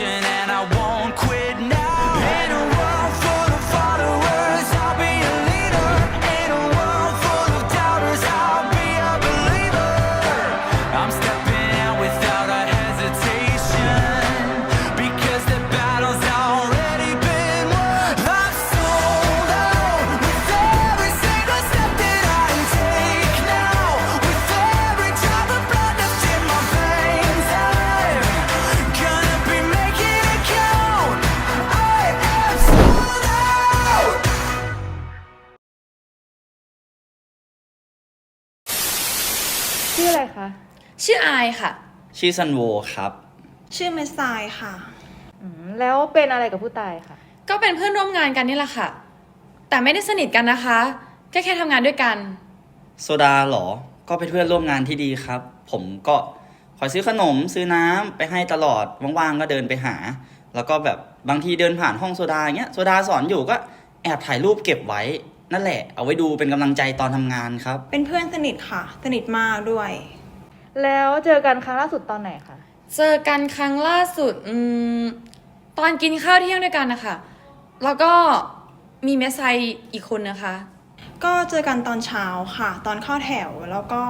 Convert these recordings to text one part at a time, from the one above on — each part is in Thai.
and I won't ชื่ออายค่ะ ชื่อซันโวครับ ชื่อเมสไซายค่ะ อืมแล้วเป็นอะไรกับผู้ตายคะก็เป็นเพื่อนร่วมงานกันนี่แหละค่ะ แต่ไม่ได้สนิทกันนะคะ แค่แค่ทำงานด้วยกัน โซดาเหรอ ก็เป็นเพื่อนร่วมงานที่ดีครับ ผมก็คอยซื้อขนมซื้อน้ำไปให้ตลอด ว่างๆก็เดินไปหา แล้วก็แบบบางทีเดินผ่านห้องโซดาอย่างเงี้ย โซดาสอนอยู่ก็แอบถ่ายรูปเก็บไว้ นั่นแหละ เอาไว้ดูเป็นกำลังใจตอนทำงานครับ เป็นเพื่อนสนิทค่ะ สนิทมากด้วย แล้วเจอกันครั้งล่าสุดตอนไหนคะเจอกันครั้งล่าสุดอืมตอนกินข้าวเที่ยงด้วยกันนะคะ แล้วก็มีเมสไซอีกคนนะคะ ก็เจอกันตอนเช้าค่ะ ตอนเข้าแถวแล้วก็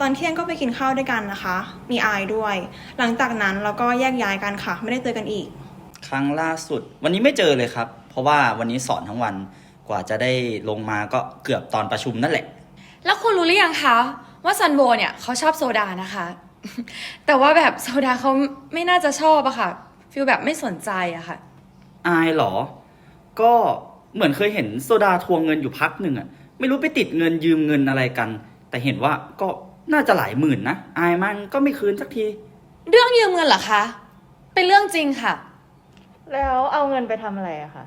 ตอนเที่ยงก็ไปกินข้าวด้วยกันนะคะ มีอายด้วย หลังจากนั้นเราก็แยกย้ายกันค่ะ ไม่ได้เจอกันอีก ครั้งล่าสุด วันนี้ไม่เจอเลยครับ เพราะว่าวันนี้สอนทั้งวันกว่าจะได้ลงมาก็เกือบตอนประชุมนั่นแหละ แล้วคุณรู้หรือยังคะ ว่าซันโบเนี่ยเขาชอบโซดานะคะ แต่ว่าแบบโซดาเขาไม่น่าจะชอบอะค่ะฟิลแบบไม่สนใจอะค่ะ อายเหรอ ก็เหมือนเคยเห็นโซดาทวงเงินอยู่พักหนึ่งอะไม่รู้ไปติดเงินยืมเงินอะไรกัน แต่เห็นว่าก็น่าจะหลายหมื่นนะ อายมันก็ไม่คืนสักที เรื่องยืมเงินเหรอคะ เป็นเรื่องจริงค่ะ แล้วเอาเงินไปทำอะไรอะคะ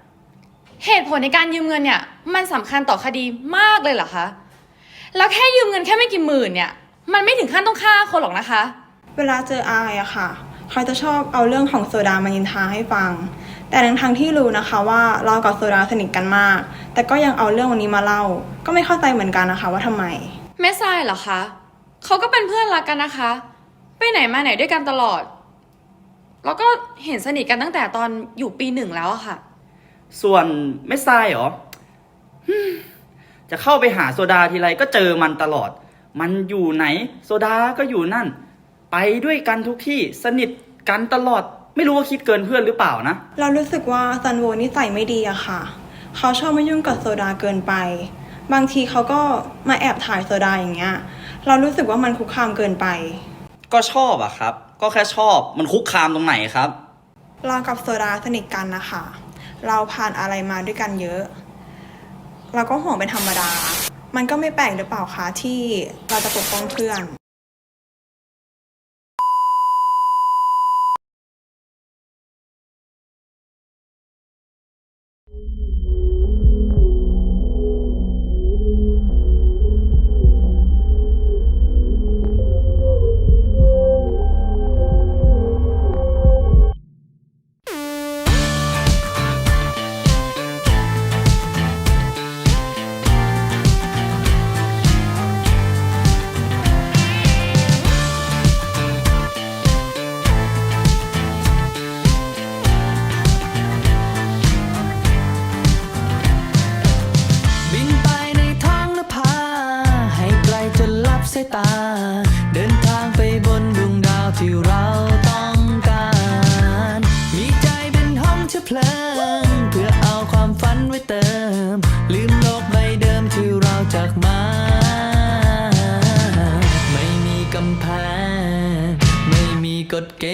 เหตุผลในการยืมเงินเนี่ย มันสำคัญต่อคดีมากเลยเหรอคะ แล้วแค่ยืมเงินแค่ไม่กี่หมื่นเนี่ย มันไม่ถึงขั้นต้องฆ่าคนหรอกนะคะ เวลาเจออายอะค่ะเขาจะชอบเอาเรื่องของโซดามายินทาให้ฟัง แต่ทั้งทางๆที่รู้นะคะว่าเรากับโซดาสนิทกันมาก แต่ก็ยังเอาเรื่องวันนี้มาเล่า ก็ไม่เข้าใจเหมือนกันนะคะว่าทำไม แม่ทรายเหรอคะเขาก็เป็นเพื่อนรักกันนะคะ ไปไหนมาไหนด้วยกันตลอด แล้วก็เห็นสนิทกันตั้งแต่ตอนอยู่ปีหนึ่งแล้วอะค่ะ ส่วนเมสซายเหรอฮึ่ม จะเข้าไปหาโซดาทีไรก็เจอมันตลอด มันอยู่ไหน โซดาก็อยู่นั่น ไปด้วยกันทุกที่สนิทกันตลอด ไม่รู้ว่าคิดเกินเพื่อนหรือเปล่านะ เรารู้สึกว่าซันโวนิสัยไม่ดีอะค่ะ เขาชอบมายุ่งกับโซดาเกินไป บางทีเขาก็มาแอบถ่ายโซดาอย่างเงี้ย เรารู้สึกว่ามันคุกคามเกินไป ก็ชอบอะครับ ก็แค่ชอบมันคุกคามตรงไหนครับ เรากับโซดาสนิทกันนะคะ เราผ่านอะไรมาด้วยกันเยอะ เราก็ห่วงเป็นธรรมดา มันก็ไม่แปลกหรือเปล่าคะที่เราจะปกป้องเพื่อน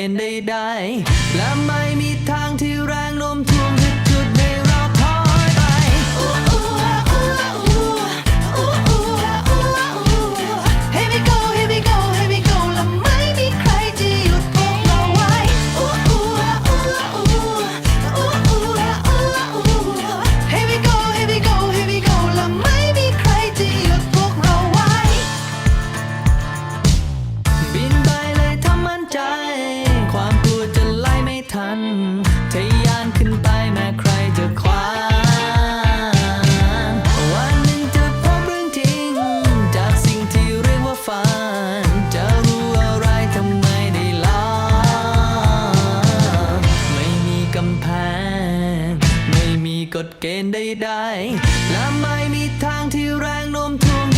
กฎเกณฑ์ใดๆและไม่ กฎเกณฑ์ใดๆและไม่มีทางที่แรงโน้มถ่วง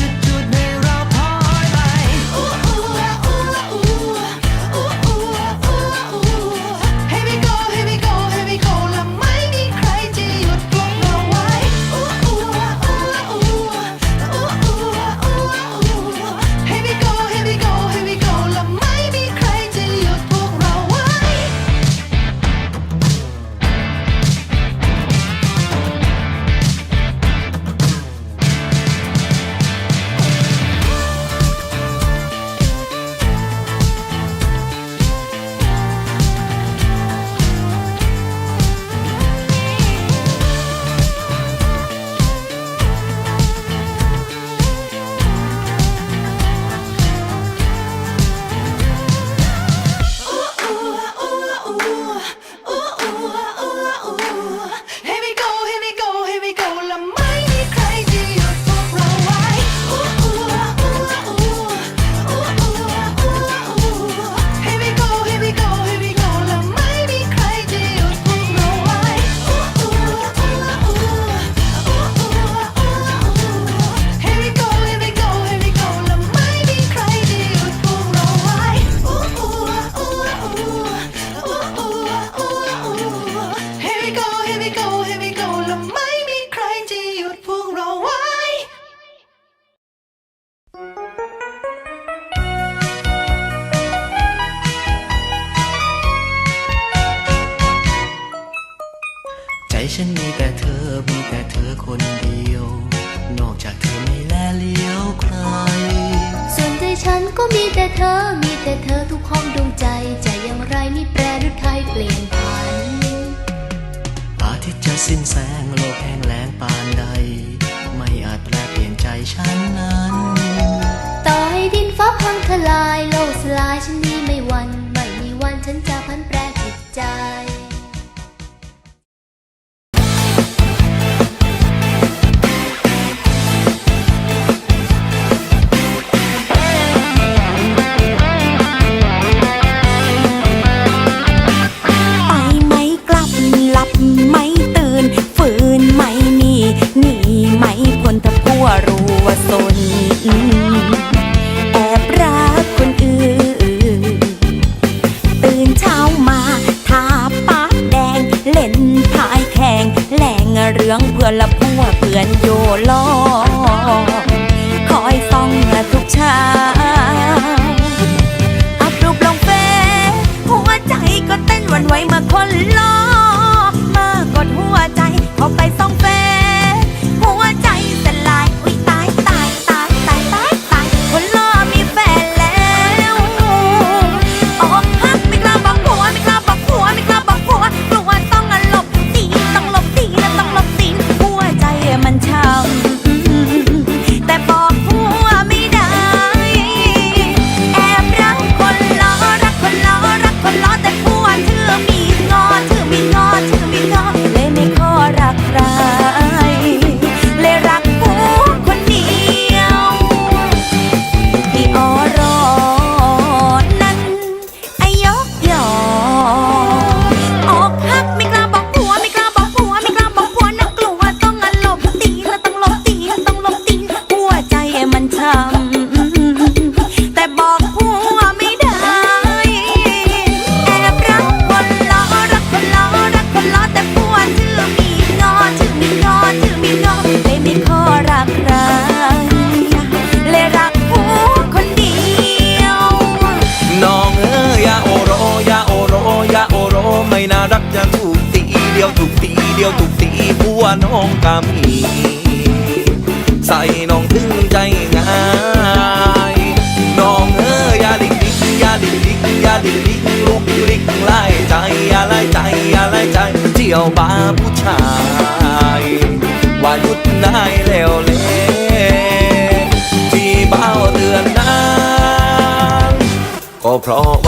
ฉันมีแต่เธอ มีแต่เธอคนเดียว นอกจากเธอไม่แลเลี้ยวใคร ส่วนใจฉันก็มีแต่เธอ มีแต่เธอทุกห้องดวงใจ ใจอย่างไรไม่แปรหรือไทยเปลี่ยนผันอาทิตย์จะสิ้นแสง สน องก็มี ใส่น้องถึงใจง่ายน้องเอ้ยาดิกดิกยาดิกดิกยาดิกดิกลูกลิกไล่ใจอย่าไล่ใจอย่าไล่ใจ เที่ยวบาผู้ชาย ว่าหยุดได้แล้วเลยที่เบ้าเตือนนั้นก็เพราะ